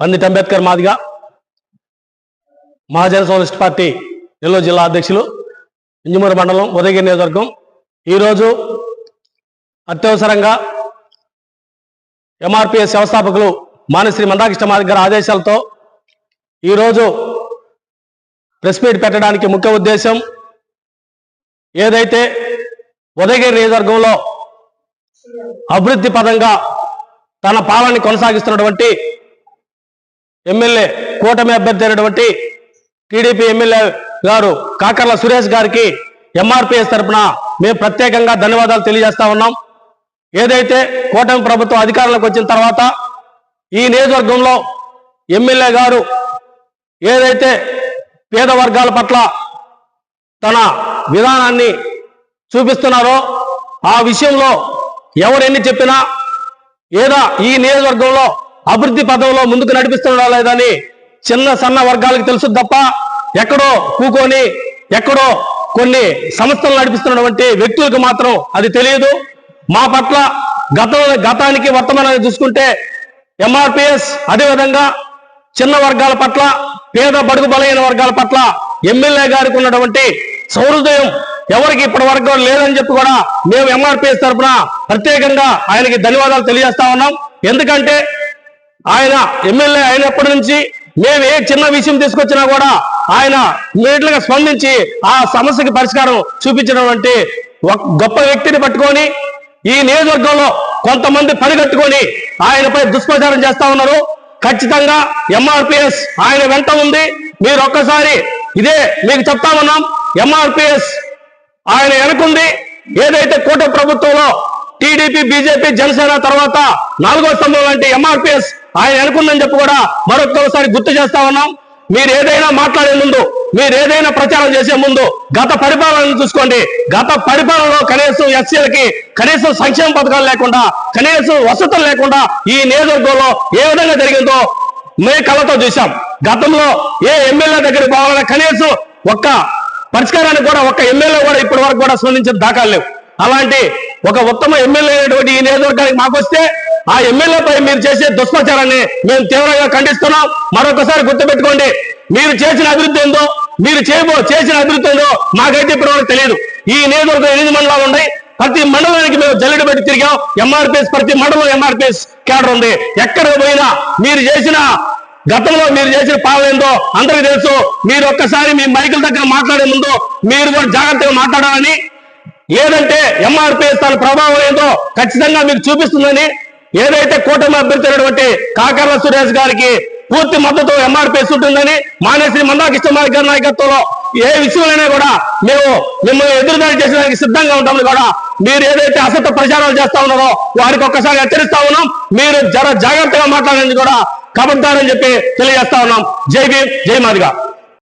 Pandit Ambedkar Madiga Mahajana socialist party Nellore జిల్లా అధ్యక్షులు ఇంజమూరు మండలం ఉదయగిరి నియోజకవర్గం. ఈరోజు అత్యవసరంగా ఎంఆర్పిఎస్ వ్యవస్థాపకులు మానశ్రీ మందాకృష్ణ మాదిగ గారి ఆదేశాలతో ఈరోజు ప్రెస్ మీట్ పెట్టడానికి ముఖ్య ఉద్దేశం ఏదైతే ఉదయగిరి నియోజకవర్గంలో అభివృద్ధి పదంగా తన పాలనని కొనసాగిస్తున్నటువంటి ఎమ్మెల్యే కూటమి అభ్యర్థి అయినటువంటి టీడీపీ ఎమ్మెల్యే గారు కాకర్ల సురేష్ గారికి ఎంఆర్పిఎస్ తరఫున మేము ప్రత్యేకంగా ధన్యవాదాలు తెలియజేస్తా ఉన్నాం. ఏదైతే కూటమి ప్రభుత్వం అధికారంలోకి వచ్చిన తర్వాత ఈ నియోజకవర్గంలో ఎమ్మెల్యే గారు ఏదైతే పేద వర్గాల పట్ల తన విధానాన్ని చూపిస్తున్నారో ఆ విషయంలో ఎవరు ఎన్ని చెప్పినా ఏదా ఈ నియోజకవర్గంలో అభివృద్ధి పదంలో ముందుకు నడిపిస్తున్నాడా లేదని చిన్న సన్న వర్గాలకు తెలుసు తప్ప ఎక్కడో కూకొని ఎక్కడో కొన్ని సంస్థలు నడిపిస్తున్నటువంటి వ్యక్తులకు మాత్రం అది తెలియదు. మా పట్ల గత గతానికి వర్తమానాన్ని చూసుకుంటే ఎంఆర్పిఎస్ అదేవిధంగా చిన్న వర్గాల పట్ల పేద బడుగు బలైన వర్గాల పట్ల ఎమ్మెల్యే గారికి ఉన్నటువంటి సౌహృదయం ఎవరికి ఇప్పటి వరకు లేదని చెప్పి కూడా మేము ఎంఆర్పిఎస్ తరఫున ప్రత్యేకంగా ఆయనకి ధన్యవాదాలు తెలియజేస్తా ఉన్నాం. ఎందుకంటే ఆయన ఎమ్మెల్యే అయినప్పటి నుంచి మేము ఏ చిన్న విషయం తీసుకొచ్చినా కూడా ఆయన నీటిగా గా స్పందించి ఆ సమస్యకి పరిష్కారం చూపించడం ఒక గొప్ప వ్యక్తిని పట్టుకొని ఈ నియోజకవర్గంలో కొంతమంది పనిగట్టుకొని ఆయనపై దుష్ప్రచారం చేస్తా ఉన్నారు. ఖచ్చితంగా ఎంఆర్పిఎస్ ఆయన వెంట ఉంది. మీరు ఒక్కసారి ఇదే మీకు చెప్తా ఉన్నాం. ఎంఆర్పిఎస్ ఆయన వెనుకుంది ఏదైతే కూట ప్రభుత్వంలో టీడీపీ బీజేపీ జనసేన తర్వాత నాలుగో స్తంభం లాంటి ఎంఆర్పిఎస్ ఆయన వెనుకుందని చెప్పి కూడా మరొకసారి గుర్తు చేస్తా ఉన్నాం. మీరు ఏదైనా మాట్లాడే ముందు మీరు ఏదైనా ప్రచారం చేసే ముందు గత పరిపాలనను చూసుకోండి. గత పరిపాలనలో కనీసం ఎస్సీలకి కనీసం సంక్షేమ పథకాలు లేకుండా కనీసం వసతులు లేకుండా ఈ నియోజకవర్గంలో ఏ విధంగా జరిగిందో మే కళ్ళతో చూసాం గతంలో ఏ ఎమ్మెల్యే దగ్గరికి పోవాలన్నా కనీసం ఒక్క పరిష్కారానికి కూడా ఒక్క ఎమ్మెల్యే కూడా ఇప్పటి వరకు కూడా స్పందించిన దాఖలు లేవు. అలాంటి ఒక ఉత్తమ ఎమ్మెల్యే అయినటువంటి ఈ నియోజకవర్గానికి మాకు వస్తే ఆ ఎమ్మెల్యేపై మీరు చేసే దుష్ప్రచారాన్ని మేము తీవ్రంగా ఖండిస్తున్నాం. మరొకసారి గుర్తుపెట్టుకోండి మీరు చేసిన అభివృద్ధి ఏందో మీరు చేయబో చేసిన అభివృద్ధి ఏందో మాకైతే ఇప్పటి వరకు తెలియదు. ఈ నియోజకవర్గం ఎనిమిది మండలాలు ఉన్నాయి. ప్రతి మండలానికి మేము జల్లెడ పెట్టి తిరిగాం. ఎంఆర్పిఎస్ ప్రతి మండలం ఎంఆర్పిఎస్ కేడర్ ఉంది. ఎక్కడ పోయినా మీరు చేసిన గతంలో మీరు చేసిన పాలన ఏందో అందరికీ తెలుసు. మీరు ఒక్కసారి మీ మైకుల దగ్గర మాట్లాడే ముందు మీరు కూడా జాగ్రత్తగా మాట్లాడాలని. ఏదంటే ఎంఆర్పిఎస్ తన ప్రభావం ఏందో ఖచ్చితంగా మీకు చూపిస్తుందని ఏదైతే కూటమి అభ్యర్థి అయినటువంటి కాకర్ల సురేష్ గారికి పూర్తి మద్దతు ఎంఆర్పిఎస్ ఉంటుందని మానేశ్రీ మందాకృష్ణ మాదిగ గారి నాయకత్వంలో ఏ విషయంలోనే కూడా మేము మిమ్మల్ని ఎదురుదాడి చేసేదానికి సిద్ధంగా ఉంటామని కూడా మీరు ఏదైతే అసత్య ప్రచారాలు చేస్తా ఉన్నారో వారికి ఒక్కసారి హెచ్చరిస్తా ఉన్నాం. మీరు జర జాగ్రత్తగా మాట్లాడండి కూడా కబడ్దారని చెప్పి తెలియజేస్తా ఉన్నాం. జై భీమ్ జై మాదిగా.